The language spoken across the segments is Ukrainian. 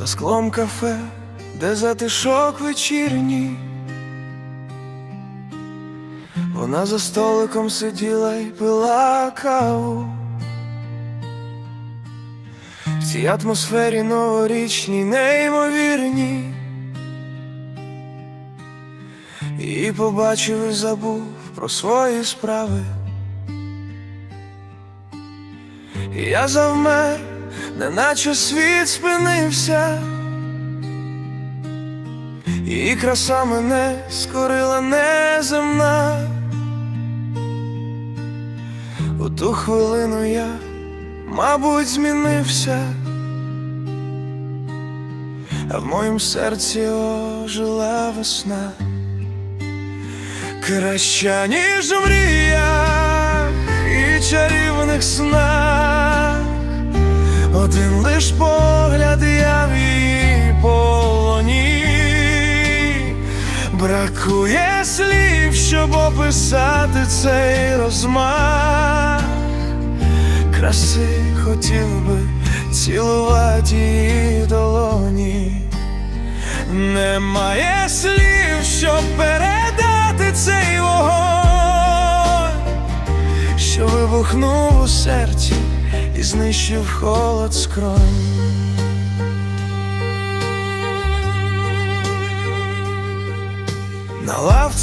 за склом кафе, де затишок вечірній. Вона за столиком сиділа й пила каву. В цій атмосфері новорічній, неймовірній. І побачив і забув про свої справи. Я завмер, неначе світ спинився, і краса мене скорила неземна. У ту хвилину я, мабуть, змінився, а в моїм серці ожила весна. Краща, ніж в мріях і чарівних снах, бракує слів, щоб описати цей розмах. Краси хотів би цілувати її долоні. Немає слів, щоб передати цей вогонь, що вибухнув у серці і знищив холод скронь.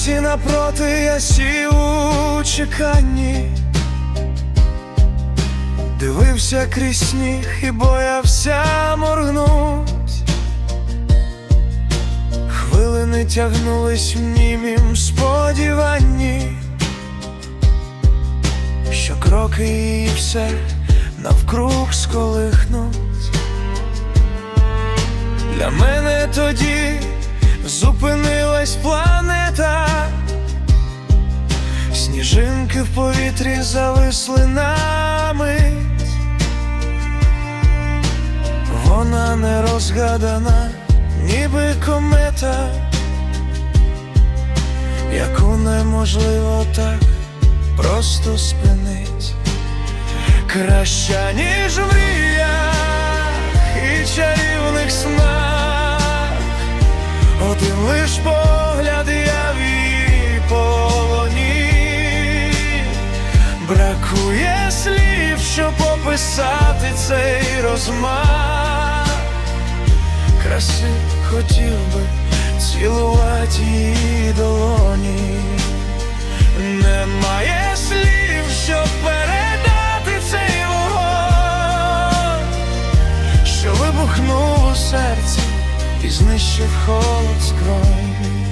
Лавці напроти я сів у чеканні, дивився крізь сніг і боявся моргнуть. Хвилини тягнулись в німім сподіванні, що кроки її все навкруг сколихнуть. Для мене тоді зупинилась планета, сніжинки в повітрі зависли на мить. Вона не розгадана, ніби комета, яку неможливо так просто спинить. Краща, ніж в мріях і чарівних снах, один лиш погляд я в її бракує слів, щоб описати цей розмах краси хотів би цілувати її долоні. Немає слів, щоб передати цей вогонь, що вибухнув у серці і знищив холод скронь.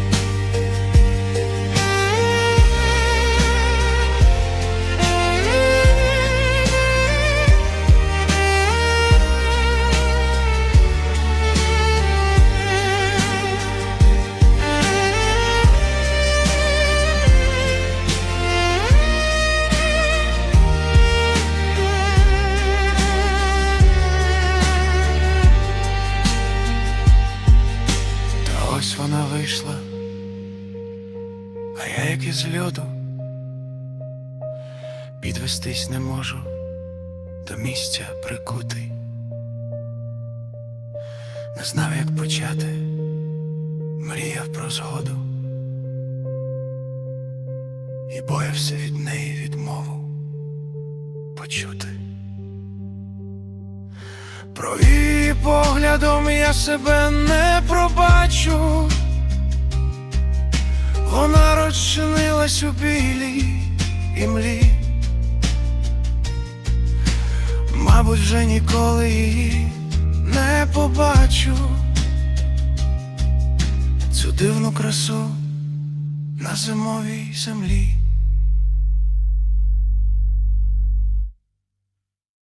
А я як із льоду підвестись не можу, до місця прикутий. Не знав, як почати, мріяв про згоду і боявся від неї відмову почути. Про її поглядом я себе не пробачу. Вона розчинилась у білій імлі. Мабуть, вже ніколи її не побачу. Цю дивну красу на зимовій землі.